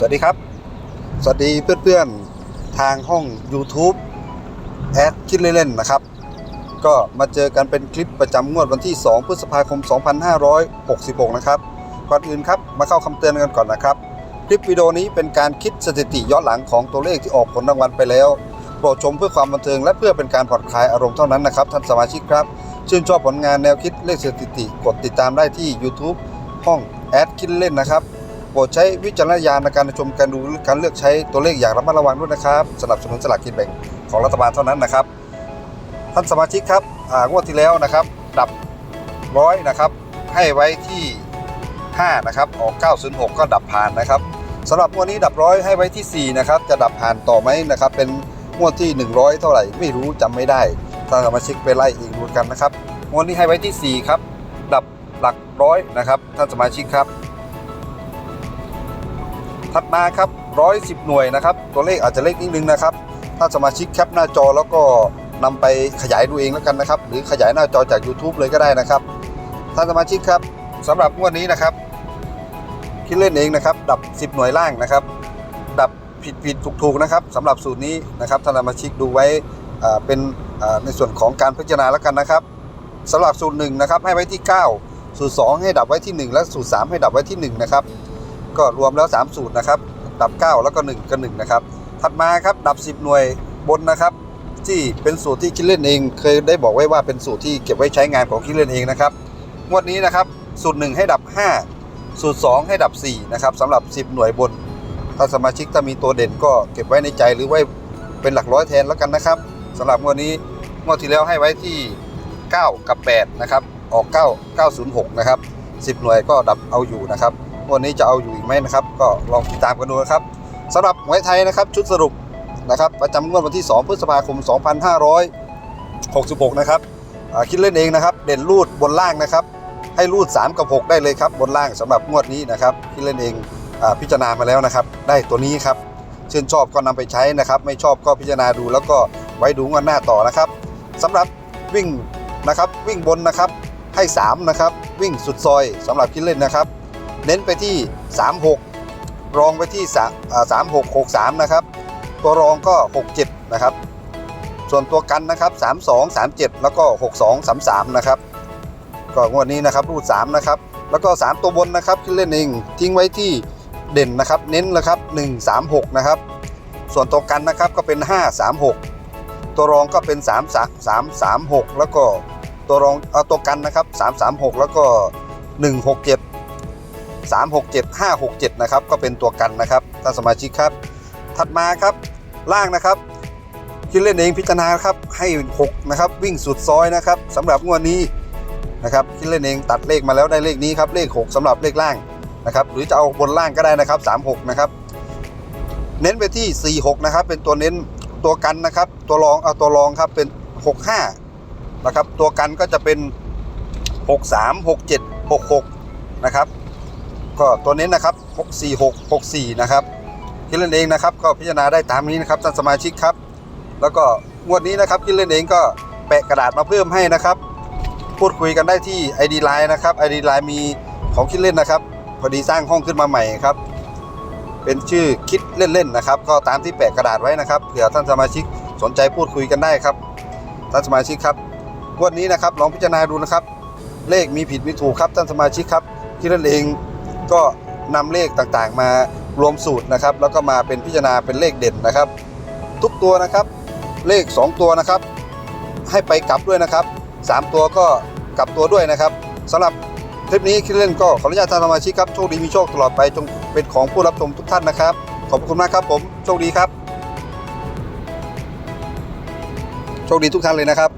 สวัสดีครับ สวัสดีเพื่อนๆทางห้อง YouTube แอดคิดเล่นๆนะครับ ก็มาเจอกันเป็นคลิปประจำงวดวันที่ 2 พฤษภาคม 2566 นะครับก่อนอื่นครับมาเข้าคำเตือนกันก่อนนะครับ คลิปวิดีโอนี้เป็นการคิดสถิติย้อนหลังของตัวเลขที่ออกผลรางวัลไปแล้วโปรดชมเพื่อความบันเทิงและเพื่อเป็นการผ่อนคลายอารมณ์เท่านั้นนะครับท่านสมาชิกครับ ชื่นชอบผลงานแนวคิดเลขสถิติ กดติดตามได้ที่ YouTube ห้องแอดคิดเล่นนะครับ โปรดใช้วิจารณญาณในการชมการดูการเลือกใช้ตัวเลขอย่างระมัดระวังด้วยนะครับ สนับสนุนสลากกินแบ่งของรัฐบาลเท่านั้นนะครับ ท่านสมาชิกครับงวดที่แล้วนะครับ ดับร้อยนะครับให้ไว้ที่ 5 นะครับออก906 ก็ดับผ่านนะครับสำหรับงวดนี้ดับร้อยให้ไว้ที่ 4 นะครับ จะดับผ่านต่อไหมนะครับ เป็นงวดที่ 100 เท่าไหร่ ไม่รู้จำไม่ได้ท่านสมาชิกไปไล่เองดูกันนะครับงวดนี้ให้ไว้ที่ 4 ครับ ดับหลักร้อยนะครับ ท่านสมาชิกครับ ถัดมาครับ110 หน่วยนะครับ ตัวเลขอาจจะเล็กนิดนึงนะครับ ถ้าสมาชิกแคปหน้าจอแล้วก็นำไปขยายดูเองแล้วกันนะครับ หรือขยายหน้าจอจาก YouTube เลยก็ได้นะครับ ท่านสมาชิกครับสำหรับงวดนี้นะครับ คิดเล่นเองนะครับ ดับ 10 หน่วยล่างนะครับ ดับผิดผิดถูกถูกนะครับสำหรับสูตรนี้นะครับท่านสมาชิกดูไว้เป็นในส่วนของการพิจารณาแล้วกันนะครับสำหรับสูตรหนึ่งนะครับให้ไว้ที่ 9 สูตร 2 ให้ดับไว้ที่ 1 และสูตร 3 ให้ดับไว้ที่1นะครับ ก็รวมแล้ว 3 สูตรนะครับ ดับ 9 แล้วก็ 1กับ1นะครับ ถัดมาครับ ดับ 10 หน่วยบนนะครับ ที่เป็นสูตรที่คิดเล่นเอง เคยได้บอกไว้ว่าเป็นสูตรที่เก็บไว้ใช้งานของคิดเล่นเองนะครับ งวดนี้นะครับ สูตร 1 ให้ดับ 5 สูตร 2 ให้ดับ 4 นะครับสำหรับ 10 หน่วยบน ถ้าสมาชิกถ้ามีตัวเด่นก็เก็บไว้ในใจหรือไว้เป็นหลักร้อยแทนแล้วกันนะครับสำหรับงวดนี้ งวดที่แล้วให้ไว้ที่ 9 กับ 8 นะครับ ออก 9 906 นะครับ 10 หน่วยก็ดับเอาอยู่นะครับ วันนี้จะเอาอยู่อีกไหมนะครับ ก็ลองติดตามกันดูนะครับสำหรับหวยไทยนะครับ ชุดสรุปนะครับ ประจำงวดวันที่ 2 พฤษภาคม 2566 นะครับคิดเล่นเองนะครับ เด่นรูดบนล่างนะครับ ให้รูด 3 กับ 6 ได้เลยครับ บนล่างสำหรับงวดนี้นะครับคิดเล่นเองอพิจารณามาแล้วนะครับ ได้ตัวนี้ครับชื่นชอบก็นำไปใช้นะครับ ไม่ชอบก็พิจารณาดู แล้วก็ไว้ดูงวดหน้าต่อนะครับสำหรับวิ่งนะครับวิ่งบนนะครับให้ 3 นะครับ วิ่งสุดซอยสำหรับคิดเล่นนะครับ เน้นไปที่ 36 รองไปที่3663 นะครับ ตัวรองก็ 67 นะครับ ส่วนตัวกันนะครับ 32 37 แล้วก็ 62 33 นะครับก็งวดนี้นะครับรูด3นะครับแล้วก็ 3 ตัวบนนะครับที่เล่นเองทิ้งไว้ที่เด่นนะครับเน้นนะครับ136 นะครับ ส่วนตัวกันนะครับก็เป็น 536 ตัวรองก็เป็น 3 3 3 6 แล้วก็ตัวรองเอาตัวกันนะครับ 336 แล้วก็ 167 367 567 นะครับ ก็เป็นตัวกันนะครับท่านสมาชิกครับ ถัดมาครับล่างนะครับคิดเล่นเองพิจารณาครับให้ 6 นะครับ วิ่งสุดซอยนะครับสำหรับงวดนี้นะครับคิดเล่นเองตัดเลขมาแล้วได้เลขนี้ครับเลข 6สำหรับเลขล่างนะครับ หรือจะเอาบนล่างก็ได้นะครับ 36 นะครับ เน้นไปที่ 46 นะครับ เป็นตัวเน้นตัวกันนะครับ ตัวรองเอาตัวรองครับเป็น 65 นะครับ ตัวกันก็จะเป็น 63 67 66 นะครับ ก็ตัวเน้นนะครับ 646 64 นะครับคิดเล่นเองนะครับ ก็พิจารณาได้ตามนี้นะครับท่านสมาชิกครับ แล้วก็งวดนี้นะครับคิดเล่นเองก็แปะกระดาษมาเพิ่มให้นะครับ พูดคุยกันได้ที่ ID Line นะครับ ID Line มีของคิดเล่นนะครับ พอดีสร้างห้องขึ้นมาใหม่ครับ เป็นชื่อคิดเล่นๆนะครับ ก็ตามที่แปะกระดาษไว้นะครับเผื่อท่านสมาชิกสนใจพูดคุยกันได้ครับท่านสมาชิกครับงวดนี้นะครับลองพิจารณาดูนะครับ เลขมีผิดมีถูกครับท่านสมาชิกครับคิดเล่นเอง ก็นำเลขต่างๆ มารวมสูตรนะครับ แล้วก็มาเป็นพิจารณาเป็นเลขเด่นนะครับ ทุกตัวนะครับ เลข 2 ตัวนะครับ ให้ไปกลับด้วยนะครับ 3 ตัวก็กลับตัวด้วยนะครับสำหรับคลิปนี้คิดเล่นก็ขออนุญาตท่านสมาชิกครับโชคดีมีโชคตลอดไปจงเป็นของผู้รับชมทุกท่านนะครับ ขอบคุณมากครับผมโชคดีครับโชคดีทุกท่านเลยนะครับ